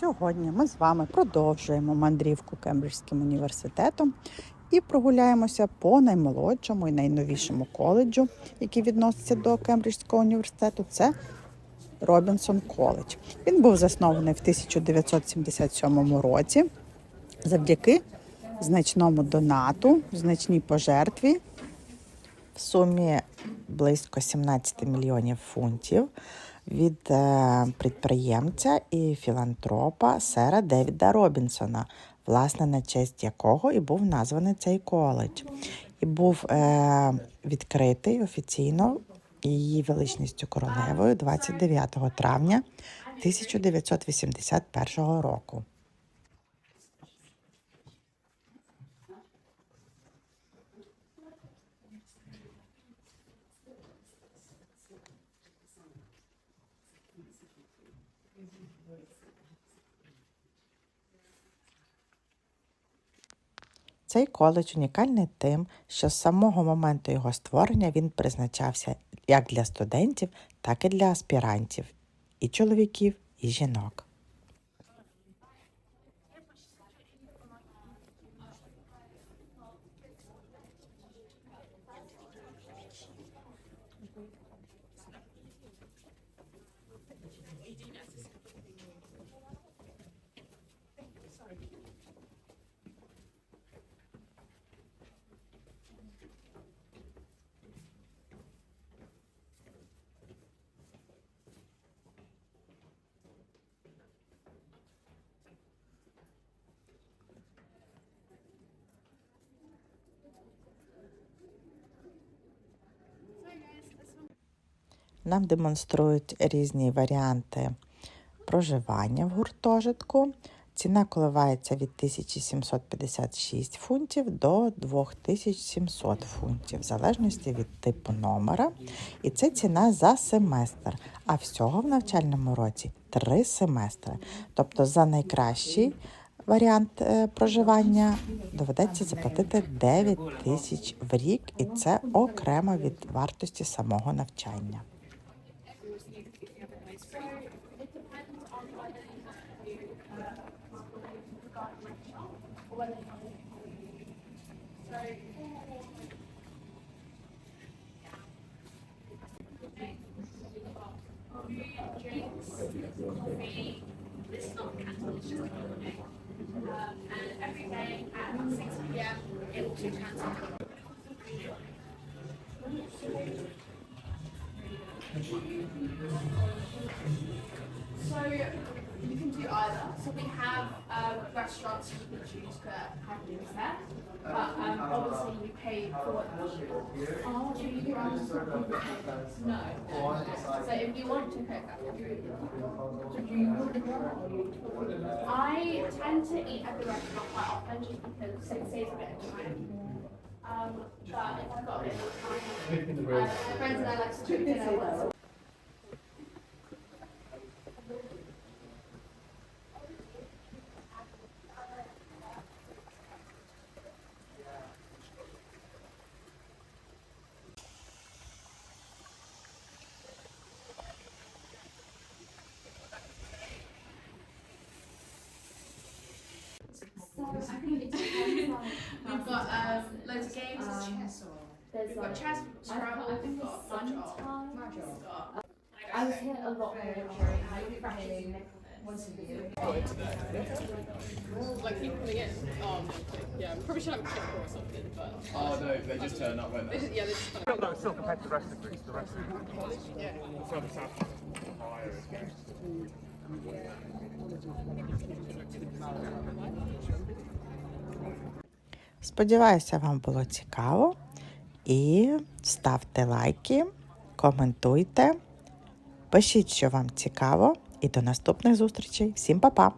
Сьогодні ми з вами продовжуємо мандрівку Кембриджським університетом і прогуляємося по наймолодшому і найновішому коледжу, який відноситься до Кембриджського університету. Це Робінсон коледж. Він був заснований в 1977 році завдяки значному донату, значній пожертві в сумі близько 17 мільйонів фунтів від е, підприємця і філантропа сера Девіда Робінсона, власне, на честь якого і був названий цей коледж. І був е, відкритий офіційно її величністю королевою 29 травня 1981 року. Цей коледж унікальний тим, що з самого моменту його створення він призначався як для студентів, так і для аспірантів, і чоловіків, і жінок. Нам демонструють різні варіанти проживання в гуртожитку. Ціна коливається від 1756 фунтів до 2700 фунтів, в залежності від типу номера. І це ціна за семестр. А всього в навчальному році три семестри. Тобто за найкращий варіант е, проживання доведеться заплатити 9 тисяч в рік, і це окремо від вартості самого навчання. So, drinks, coffee, this not. Um, and every day at 6 pm it will be cancelled. So you can do either. So we have restaurants you can choose to have meals there, but um, obviously you pay for it. Oh, do you No. no. So if you want to cook that food, I tend to eat at the restaurant quite often just because it saves a bit of time. Um, but if I've got a bit more time, uh, my friends and I like to cook dinner got um, loads of games. There's chess. There's We've got like, chess, Scrabble, I we've got there's Mahjong. sometimes. We've got- I was here a lot more during like once a year. Like people coming in. Um, yeah, I'm probably should have a kick or something, but Oh no, they just turn up, won't they they? just, yeah, they just kind of. No, still compared to the rest of Greece, the rest of yeah. further south higher again. Сподіваюся, вам було цікаво. І ставте лайки, коментуйте, пишіть, що вам цікаво. І до наступних зустрічей. Всім па-па!